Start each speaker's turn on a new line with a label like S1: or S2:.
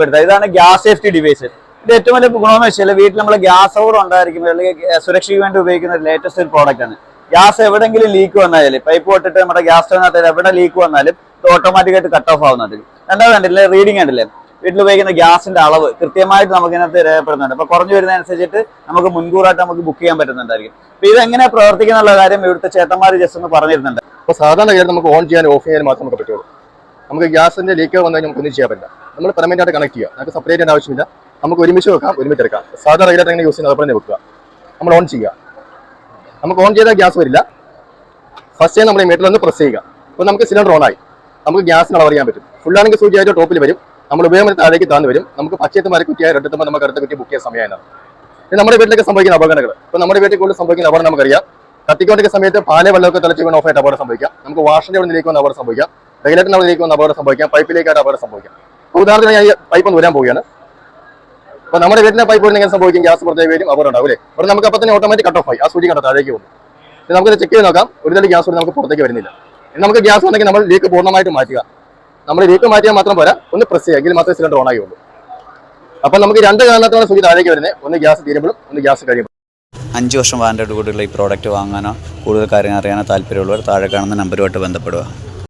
S1: പെടുത്തുക ഇതാണ് gas safety device. ഇത് ഏറ്റവും വലിയ ഗുണമെന്ന് വെച്ചാൽ വീട്ടിൽ നമ്മൾ ഗ്യാസ് ഓവർ ഉണ്ടായിരിക്കും അല്ലെങ്കിൽ സുരക്ഷയ്ക്ക് വേണ്ടി ഉപയോഗിക്കുന്ന ഒരു ലേറ്റസ്റ്റ് ഒരു പ്രോഡക്റ്റ് ആണ്. ഗ്യാസ് എവിടെങ്കിലും ലീക്ക് വന്നാൽ പൈപ്പ് പൊട്ടിട്ട് നമ്മുടെ ഗ്യാസ് സ്റ്റവിനകത്ത് എവിടെ ലീക്ക് വന്നാലും ഇത് ഓട്ടോമാറ്റിക്കായിട്ട് കട്ട് ഓഫ് ആവുന്നുണ്ട് രണ്ടാമത് കണ്ടില്ലേ റീഡിംഗ് കണ്ടില്ലേ? വീട്ടിൽ ഉപയോഗിക്കുന്ന ഗ്യാസിന്റെ അളവ് കൃത്യമായിട്ട് നമുക്ക് ഇതിനകത്ത് രേഖപ്പെടുന്നുണ്ട് അപ്പൊ കുറഞ്ഞു വരുന്നതനുസരിച്ചിട്ട് നമുക്ക് മുൻകൂറായിട്ട് നമുക്ക് ബുക്ക് ചെയ്യാൻ പറ്റുന്നുണ്ടായിരിക്കും. അപ്പൊ ഇത് എങ്ങനെ പ്രവർത്തിക്കുന്നുള്ള കാര്യം ഇവിടുത്തെ ചേട്ടന്മാർ ജസ്റ്റ് ഒന്ന് പറഞ്ഞിരുന്നുണ്ട്.
S2: അപ്പൊ സാധാരണ കാര്യം നമുക്ക് ഓൺ ചെയ്യാൻ ഓഫ് ചെയ്യാൻ മാത്രമേ പറ്റുള്ളൂ. നമുക്ക് ഗ്യാസിന്റെ ലീക്ക് വന്നാൽ നമുക്ക് ഒന്നും ചെയ്യാൻ പറ്റില്ല. നമ്മൾ പെർമനന്റ് ആയിട്ട് കണക്ട് ചെയ്യുക. നമുക്ക് സെപ്പറേറ്റ് ചെയ്യേണ്ട ആവശ്യമില്ല. നമുക്ക് ഒരുമിച്ച് വെക്കാം ഒരുമിച്ച് എടുക്കാം. സാധാരണ റെഗുലേറ്റർ എങ്ങനെ യൂസ് ചെയ്യുന്നത് അതുപോലെ വെക്കുക. നമ്മൾ ഓൺ ചെയ്യുക. നമുക്ക് ഓൺ ചെയ്താൽ ഗ്യാസ് വരില്ല. ഫസ്റ്റ് നമ്മൾ മീറ്ററിൽ ഒന്ന് പ്രസ് ചെയ്യുക. അപ്പോൾ നമുക്ക് സിലിണ്ടർ ഓൺ ആയി. നമുക്ക് ഗ്യാസിന് അളവ് അറിയാൻ പറ്റും. ഫുള്ളാണെങ്കിൽ സൂചി ആയിട്ട് ടോപ്പിൽ വരും. നമ്മൾ ഉപയോഗം താഴേക്ക് താന്ന് വരും. നമുക്ക് പച്ചയത്ത് മരക്കുറ്റിയായി രണ്ടെത്തുമ്പോൾ നമുക്ക് അടുത്ത കുറ്റി ബുക്ക് ചെയ്യാൻ സമയമാണ് നമ്മുടെ വീട്ടിലേക്ക് സംഭവിക്കുന്ന അപകടങ്ങൾ ഇപ്പോൾ നമ്മുടെ വീട്ടിൽ കൂടുതൽ സംഭവിക്കുന്ന അപകടം നമുക്കറിയാം. കത്തിക്കൊണ്ടിരിക്കുന്ന സമയത്ത് പാലെ വെള്ളമൊക്കെ തിളച്ച് വീണ് ഓഫായിട്ട് അപകടം സംഭവിക്കാം. നമുക്ക് വാഷിന്റെ അവിടെ നിലേക്ക് വന്ന അപകടം സംഭവിക്കാം. റെഗുലേറ്ററിന്റെ അവിടെ വന്ന അപകടം സംഭവിക്കാം. പൈപ്പിലേക്കായിട്ട് അപകടം സംഭവിക്കാം. ഉദാഹരണത്തിന് ഞാൻ ഈ പൈപ്പ് ഒന്ന് വരാൻ പോവുകയാണ്. അപ്പോൾ നമ്മുടെ വീട്ടിലെ പൈപ്പ് ഇങ്ങനെ സംഭവിക്കും ഗ്യാസ് പുറത്തേക്ക് വരും അപകടം ഉണ്ടാവും അല്ലേ? അപ്പോൾ നമുക്ക് അപ്പോൾ തന്നെ ഓട്ടോമാറ്റിക് കട്ട് ഓഫ് ആയി. ആ സൂചി കണ്ട താഴേക്ക് പോകും നമുക്കത് നമുക്ക് ചെക്ക് ചെയ്ത് നോക്കാം. ഒരു തരം ഗ്യാസ് നമുക്ക് പുറത്തേക്ക് വരുന്നില്ല. നമുക്ക് ഗ്യാസ് ഉണ്ടെങ്കിൽ നമ്മൾ ലീക്ക് പൂർണമായിട്ട് മാറ്റുക. നമ്മൾ ലീക്ക് മാറ്റിയാൽ മാത്രം പോരാ. ഒന്ന് പ്രസ് ചെയ്യുക. എങ്കിൽ മാത്രമേ സിലിണ്ടർ ഓൺ ആകുള്ളൂ അപ്പം നമുക്ക് രണ്ട് കാരണത്തോളം സൂചി താഴേക്ക് വരുന്നത്. ഒന്ന് ഗ്യാസ് തീരുമ്പോഴും ഒന്ന് ഗ്യാസ് കഴിയുമ്പോൾ
S3: അഞ്ച് വർഷം വാറന്റിയോട് കൂടിയുള്ള ഈ പ്രോഡക്റ്റ് വാങ്ങാനോ കൂടുതൽ കാര്യങ്ങൾ അറിയാനോ താല്പര്യമുള്ളവർ താഴെ കാണുന്ന നമ്പറുമായിട്ട് ബന്ധപ്പെടുക.